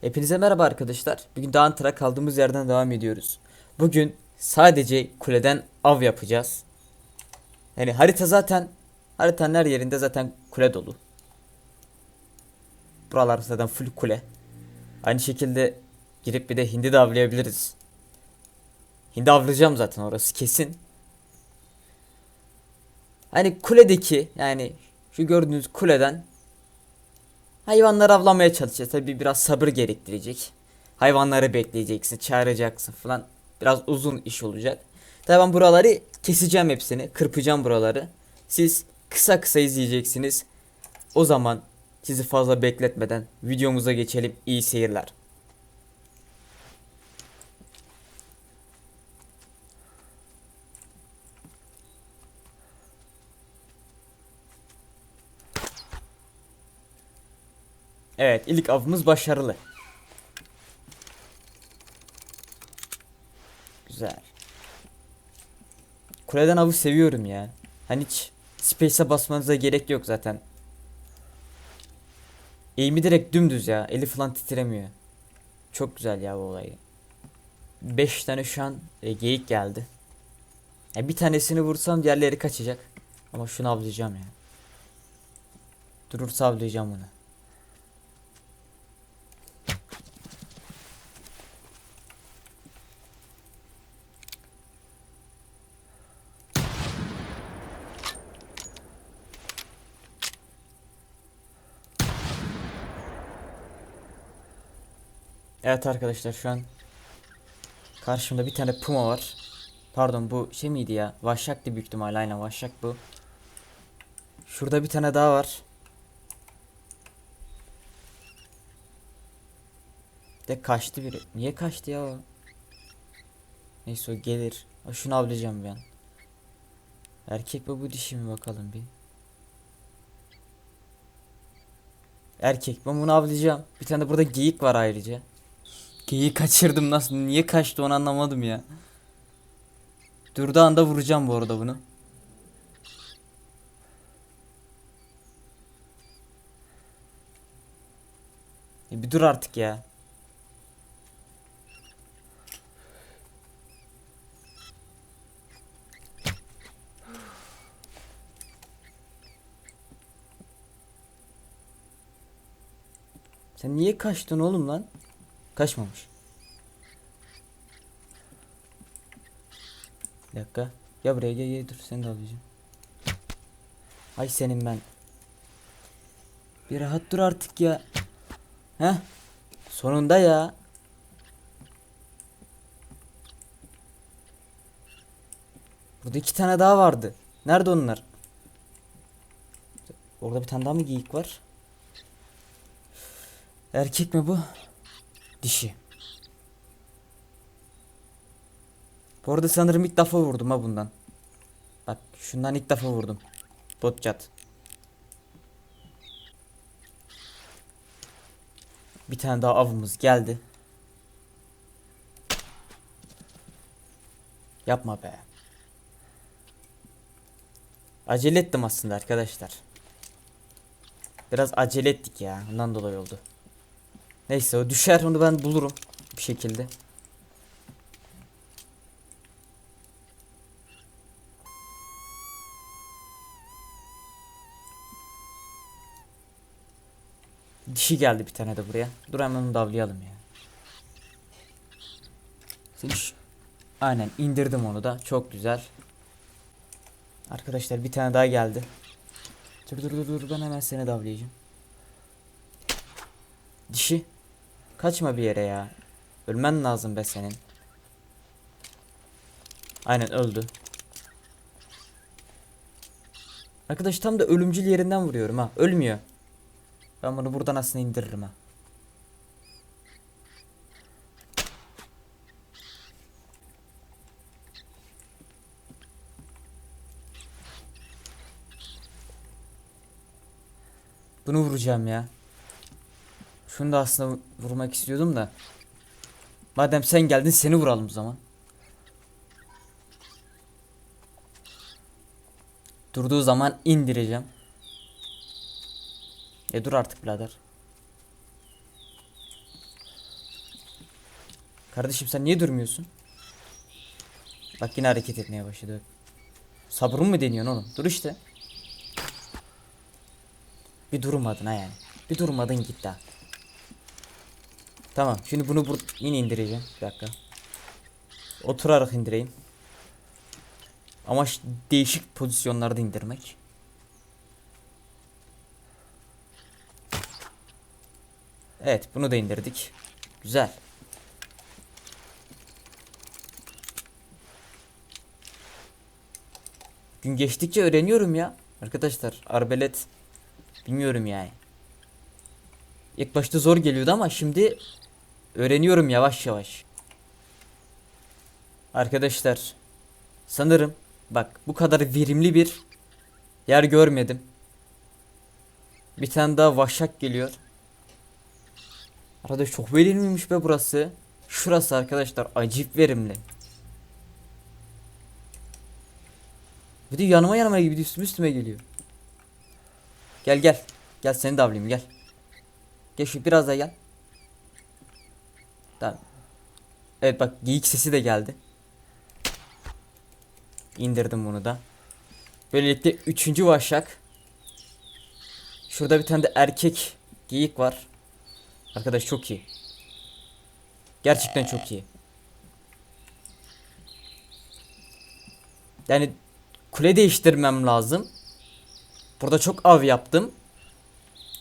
Hepinize merhaba arkadaşlar. Bugün Dağın Tıra kaldığımız yerden devam ediyoruz. Bugün sadece kuleden av yapacağız. Yani harita zaten haritanın her yerinde zaten kule dolu. Buralar zaten full kule. Aynı şekilde girip bir de hindi de avlayabiliriz. Hindi avlayacağım zaten orası kesin. Hani kuledeki yani şu gördüğünüz kuleden Hayvanları avlamaya çalışacağız. Tabi biraz sabır gerektirecek. Hayvanları bekleyeceksin, çağıracaksın falan. Biraz uzun iş olacak. Tabi ben buraları keseceğim hepsini. Kırpacağım buraları. Siz kısa kısa izleyeceksiniz. O zaman sizi fazla bekletmeden videomuza geçelim. İyi seyirler. Evet ilk avımız başarılı. Güzel. Kuleden avı seviyorum ya. Hani hiç space'e basmanıza gerek yok zaten. Eğimi direkt dümdüz ya. Eli falan titremiyor. Çok güzel ya bu olayı. 5 tane şu an e, geyik geldi. Ya bir tanesini vursam diğerleri kaçacak. Ama şunu avlayacağım ya. Durursa avlayacağım bunu. Evet arkadaşlar şu an karşımda bir tane puma var. Pardon bu şey miydi ya? Vahşaktı büyük ihtimalle aynen vahşak bu. Şurada bir tane daha var. De kaçtı biri. Niye kaçtı ya o? Neyse o gelir. Ha, Şunu avlayacağım ben. Erkek mi bu dişi mi bakalım bir. Erkek ben bunu avlayacağım. Bir tane de burada geyik var ayrıca. Geyiği kaçırdım nasıl niye kaçtı onu anlamadım ya. Durduğu anda vuracağım bu arada bunu. E bir dur artık ya. Sen niye kaçtın oğlum lan? Kaçmamış. Bir dakika. Ya buraya gel gel dur seni de alacağım. Ay senin ben. Bir rahat dur artık ya. Heh. Sonunda ya. Burada iki tane daha vardı. Nerede onlar? Orada bir tane daha mı geyik var? Erkek mi bu? Dişi. Bu arada sanırım ilk defa vurdum ha bundan. Bak şundan ilk defa vurdum. Botcat. Bir tane daha avımız geldi. Yapma be. Acele ettim aslında arkadaşlar. Biraz acele ettik ya. Ondan dolayı oldu. Neyse o düşer onu ben bulurum bir şekilde. Dişi geldi bir tane de buraya. Dur hemen onu da avlayalım ya. Şu- Aynen indirdim onu da. Çok güzel. Arkadaşlar bir tane daha geldi. Dur dur dur dur ben hemen seni de avlayacağım. Dişi. Kaçma bir yere ya. Ölmen lazım be senin. Aynen öldü. Arkadaş tam da ölümcül yerinden vuruyorum ha. Ölmüyor. Ben bunu buradan aslında indiririm ha. Bunu vuracağım ya. Şunu da aslında vurmak istiyordum da. Madem sen geldin seni vuralım o zaman. Durduğu zaman indireceğim. E dur artık birader. Kardeşim sen niye durmuyorsun? Bak yine hareket etmeye başladı. Sabrın mı deniyorsun oğlum? Dur işte. Bir durmadın ha yani. Bir durmadın git daha. Tamam şimdi bunu bur yine indireceğim. Bir dakika. Oturarak indireyim. Amaç değişik pozisyonlarda indirmek. Evet bunu da indirdik. Güzel. Gün geçtikçe öğreniyorum ya. Arkadaşlar arbelet bilmiyorum yani. İlk başta zor geliyordu ama şimdi öğreniyorum yavaş yavaş. Arkadaşlar sanırım bak bu kadar verimli bir yer görmedim. Bir tane daha vahşak geliyor. Arada çok verimliymiş be burası. Şurası arkadaşlar acayip verimli. Bir de yanıma yanıma gibi üstüme üstüme geliyor. Gel gel. Gel seni de avlayayım gel. Gel şu biraz daha gel. Evet bak geyik sesi de geldi. İndirdim bunu da. Böylelikle üçüncü vahşak. Şurada bir tane de erkek geyik var. Arkadaş çok iyi. Gerçekten çok iyi. Yani kule değiştirmem lazım. Burada çok av yaptım.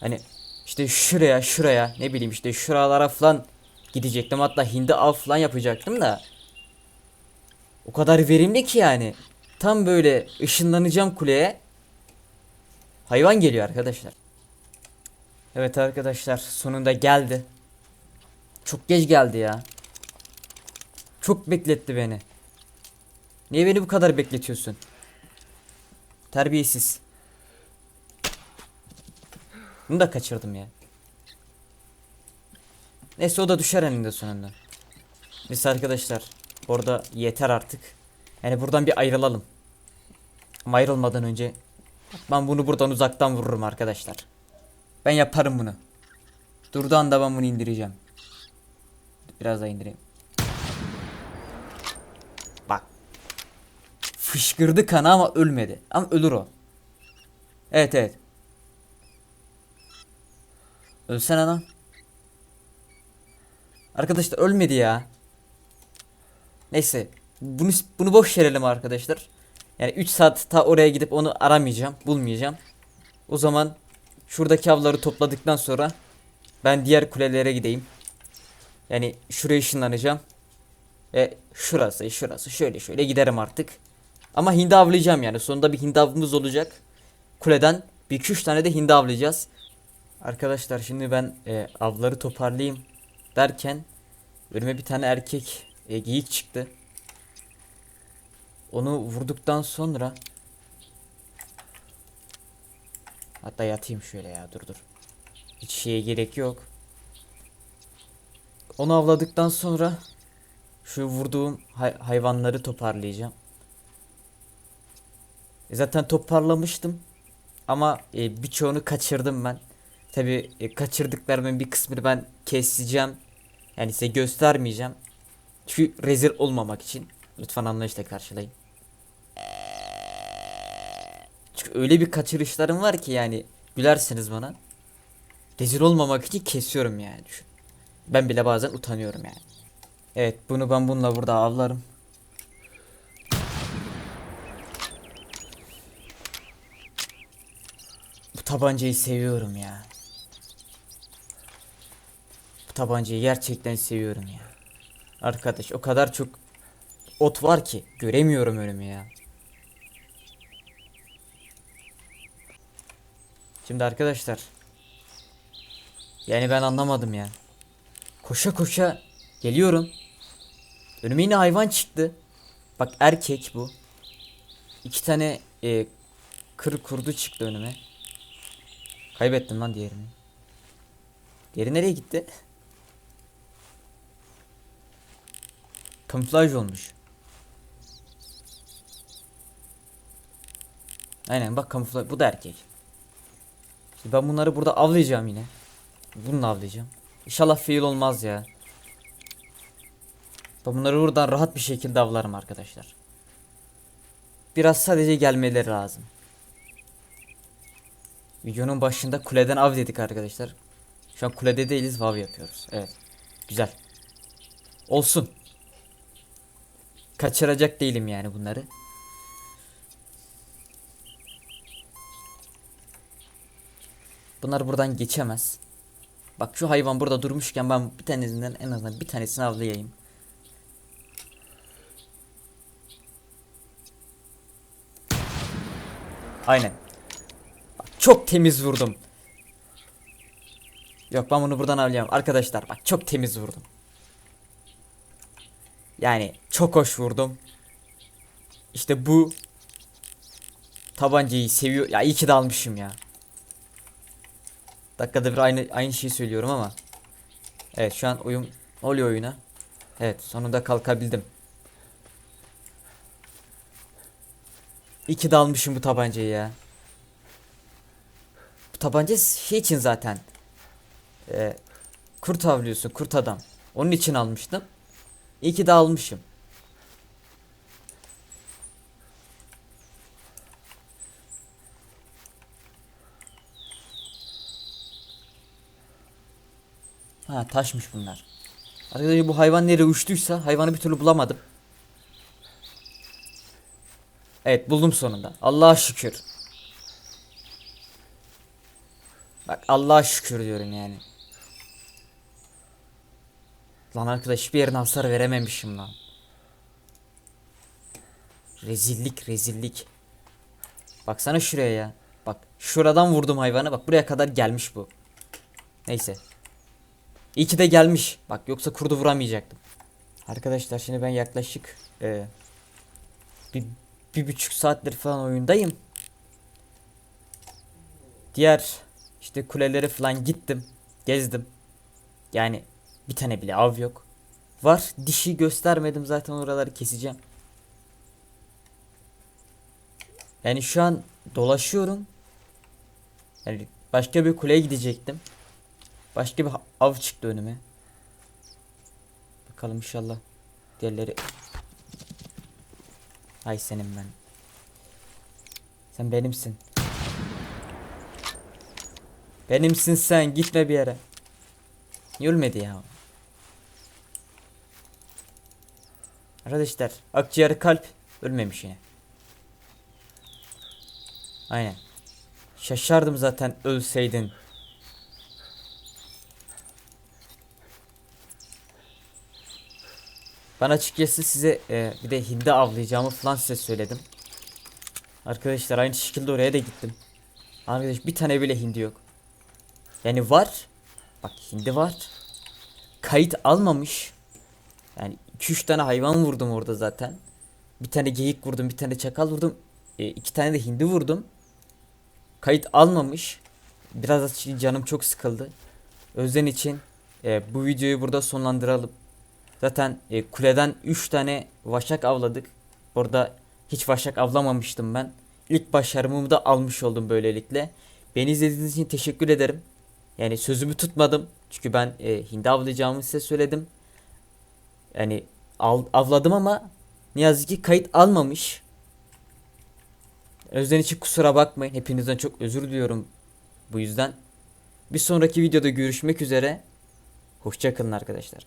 Hani işte şuraya şuraya ne bileyim işte şuralara falan gidecektim. Hatta hindi av falan yapacaktım da. O kadar verimli ki yani. Tam böyle ışınlanacağım kuleye. Hayvan geliyor arkadaşlar. Evet arkadaşlar sonunda geldi. Çok geç geldi ya. Çok bekletti beni. Niye beni bu kadar bekletiyorsun? Terbiyesiz. Bunu da kaçırdım ya. Neyse o da düşer eninde sonunda. Neyse arkadaşlar. Orada yeter artık. Yani buradan bir ayrılalım. Ama ayrılmadan önce ben bunu buradan uzaktan vururum arkadaşlar. Ben yaparım bunu. Durduğu anda ben bunu indireceğim. Biraz daha indireyim. Bak. Fışkırdı kana ama ölmedi. Ama ölür o. Evet evet. Ölsene lan. Arkadaşlar ölmedi ya. Neyse. Bunu bunu boş verelim arkadaşlar. Yani 3 saat ta oraya gidip onu aramayacağım, bulmayacağım. O zaman şuradaki avları topladıktan sonra ben diğer kulelere gideyim. Yani şuraya ışınlanacağım. Ve şurası, şurası şöyle şöyle giderim artık. Ama hindi avlayacağım yani. Sonunda bir hindi avımız olacak. Kuleden bir iki üç tane de hindi avlayacağız. Arkadaşlar şimdi ben e, avları toparlayayım derken önüme bir tane erkek e, geyik çıktı. Onu vurduktan sonra Hatta yatayım şöyle ya dur dur. Hiç şeye gerek yok. Onu avladıktan sonra şu vurduğum hay- hayvanları toparlayacağım. E zaten toparlamıştım. Ama e, birçoğunu kaçırdım ben. Tabi e, kaçırdıklarımın bir kısmını ben keseceğim. Yani size göstermeyeceğim. Çünkü rezil olmamak için. Lütfen anlayışla karşılayın. Çünkü öyle bir kaçırışlarım var ki yani gülersiniz bana. Rezil olmamak için kesiyorum yani düşün. Ben bile bazen utanıyorum yani. Evet bunu ben bununla burada avlarım. Bu tabancayı seviyorum ya. Tabancayı gerçekten seviyorum ya. Arkadaş o kadar çok ot var ki göremiyorum önümü ya. Şimdi arkadaşlar. Yani ben anlamadım ya. Koşa koşa geliyorum. Önüme yine hayvan çıktı. Bak erkek bu. İki tane e, kır kurdu çıktı önüme. Kaybettim lan diğerini. Diğeri nereye gitti? Kamuflaj olmuş. Aynen bak kamuflaj bu da erkek. İşte ben bunları burada avlayacağım yine. Bununla avlayacağım. İnşallah fail olmaz ya. Ben bunları buradan rahat bir şekilde avlarım arkadaşlar. Biraz sadece gelmeleri lazım. Videonun başında kuleden av dedik arkadaşlar. Şu an kulede değiliz vav yapıyoruz. Evet. Güzel. Olsun. Kaçıracak değilim yani bunları. Bunlar buradan geçemez. Bak şu hayvan burada durmuşken ben bir tanesinden en azından bir tanesini avlayayım. Aynen. Bak, çok temiz vurdum. Yok ben bunu buradan avlayamam. Arkadaşlar bak çok temiz vurdum. Yani çok hoş vurdum. İşte bu tabancayı seviyor. Ya iyi ki de almışım ya. Dakikada bir aynı aynı şeyi söylüyorum ama. Evet şu an oyun oluyor oyuna. Evet sonunda kalkabildim. İyi ki de almışım bu tabancayı ya. Bu tabanca şey için zaten. Ee, kurt avlıyorsun kurt adam. Onun için almıştım. İyi ki de almışım. Ha taşmış bunlar. Arkadaşlar bu hayvan nereye uçtuysa hayvanı bir türlü bulamadım. Evet buldum sonunda. Allah'a şükür. Bak Allah'a şükür diyorum yani. Lan arkadaş hiçbir yerine hasar verememişim lan. Rezillik rezillik. Baksana şuraya ya. Bak şuradan vurdum hayvanı bak buraya kadar gelmiş bu. Neyse. İyi ki de gelmiş. Bak yoksa kurdu vuramayacaktım. Arkadaşlar şimdi ben yaklaşık e, bir, bir buçuk saattir falan oyundayım. Diğer işte kuleleri falan gittim. Gezdim. Yani bir tane bile av yok. Var dişi göstermedim zaten oraları keseceğim. Yani şu an dolaşıyorum. Yani başka bir kuleye gidecektim. Başka bir av çıktı önüme. Bakalım inşallah diğerleri. Ay senin ben. Sen benimsin. Benimsin sen gitme bir yere. Niye ölmedi ya? Arkadaşlar akciğer kalp ölmemiş yine. Aynen. Şaşardım zaten ölseydin. Ben açıkçası size e, bir de hindi avlayacağımı falan size söyledim. Arkadaşlar aynı şekilde oraya da gittim. Arkadaş bir tane bile hindi yok. Yani var. Bak hindi var. Kayıt almamış. Yani 2-3 tane hayvan vurdum orada zaten. Bir tane geyik vurdum, bir tane çakal vurdum. E, iki tane de hindi vurdum. Kayıt almamış. Biraz canım çok sıkıldı. Özden için e, bu videoyu burada sonlandıralım. Zaten e, kuleden 3 tane vaşak avladık. Orada hiç vaşak avlamamıştım ben. İlk başarımımı da almış oldum böylelikle. Beni izlediğiniz için teşekkür ederim. Yani sözümü tutmadım. Çünkü ben e, hindi avlayacağımı size söyledim. Yani av, avladım ama ne yazık ki kayıt almamış. Özden için kusura bakmayın. Hepinizden çok özür diliyorum bu yüzden. Bir sonraki videoda görüşmek üzere. Hoşçakalın arkadaşlar.